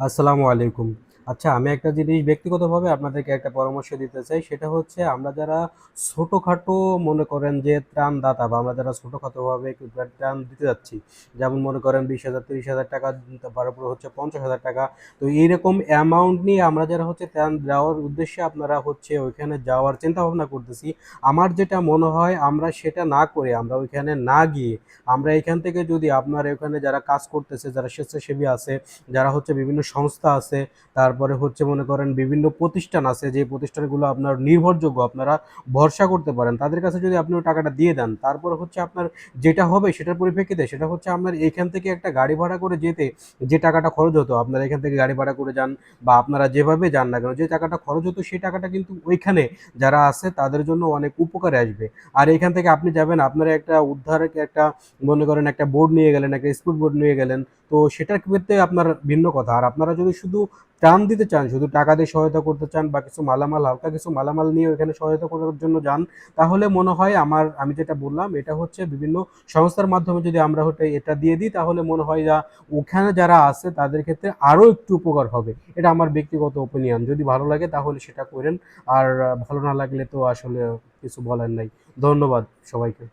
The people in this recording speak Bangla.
আসসালামু আলাইকুম। আচ্ছা আমি একটা জিনিস ব্যক্তিগতভাবে আপনাদেরকে একটা পরামর্শ দিতে চাই। সেটা হচ্ছে আমরা যারা ছোটোখাটো মনে করেন যে ত্রাণদাতা বা আমরা যারা ছোটোখাটোভাবে ত্রাণ দিতে যাচ্ছি। যেমন মনে করেন বিশ হাজার তিরিশ হাজার টাকা তারপরে হচ্ছে ৫০,০০০ টাকা। তো এইরকম অ্যামাউন্ট নিয়ে আমরা যারা হচ্ছে ত্রাণ দেওয়ার উদ্দেশ্যে আপনারা হচ্ছে ওইখানে যাওয়ার চিন্তাভাবনা করতেছি। আমার যেটা মনে হয় আমরা সেটা না করে আমরা ওইখানে না গিয়ে আমরা এখান থেকে যদি আপনার ওখানে যারা কাজ করতেছে, যারা স্বেচ্ছাসেবী আছে, যারা হচ্ছে বিভিন্ন সংস্থা আছে, তারপরে হচ্ছে মনে করেন বিভিন্ন প্রতিষ্ঠান আছে যে প্রতিষ্ঠানগুলো আপনার নির্ভরযোগ্য আপনারা ভরসা করতে পারেন। তাদের কাছে যদি আপনি টাকাটা দিয়ে দেন, তারপরে হচ্ছে আপনার যেটা হবে সেটার পরিপ্রেক্ষিতে সেটা হচ্ছে আপনার এখান থেকে একটা গাড়ি ভাড়া করে যেতে যে টাকাটা খরচ হতো, আপনারা এখান থেকে গাড়ি ভাড়া করে যান বা আপনারা যেভাবে যান না কেন, যে টাকাটা খরচ হতো সেই টাকাটা কিন্তু ওইখানে যারা আছে তাদের জন্য অনেক উপকারে আসবে। আর এখান থেকে আপনি যাবেন আপনারা একটা উদ্ধারের একটা মনে করেন একটা বোর্ড নিয়ে গেলেন, একটা স্পিড বোর্ড নিয়ে গেলেন। তো সেটার ক্ষেত্রে আপনার ভিন্ন কথা। আর আপনারা যদি শুধু ত্রাণ দিতে চান, শুধু টাকা দিয়ে সহায়তা করতে চান বা কিছু মালামাল হালকা কিছু মালামাল নিয়ে ওখানে সহায়তা করার জন্য যান, তাহলে মনে হয় আমার আমি যেটা বললাম এটা হচ্ছে বিভিন্ন সংস্থার মাধ্যমে যদি আমরা হচ্ছে এটা দিয়ে দিই তাহলে মনে হয় যা ওখানে যারা আছে তাদের ক্ষেত্রে আরও একটু উপকার হবে। এটা আমার ব্যক্তিগত ওপিনিয়ন। যদি ভালো লাগে তাহলে সেটা করেন আর ভালো না লাগলে তো আসলে কিছু বলার নাই। ধন্যবাদ সবাইকে।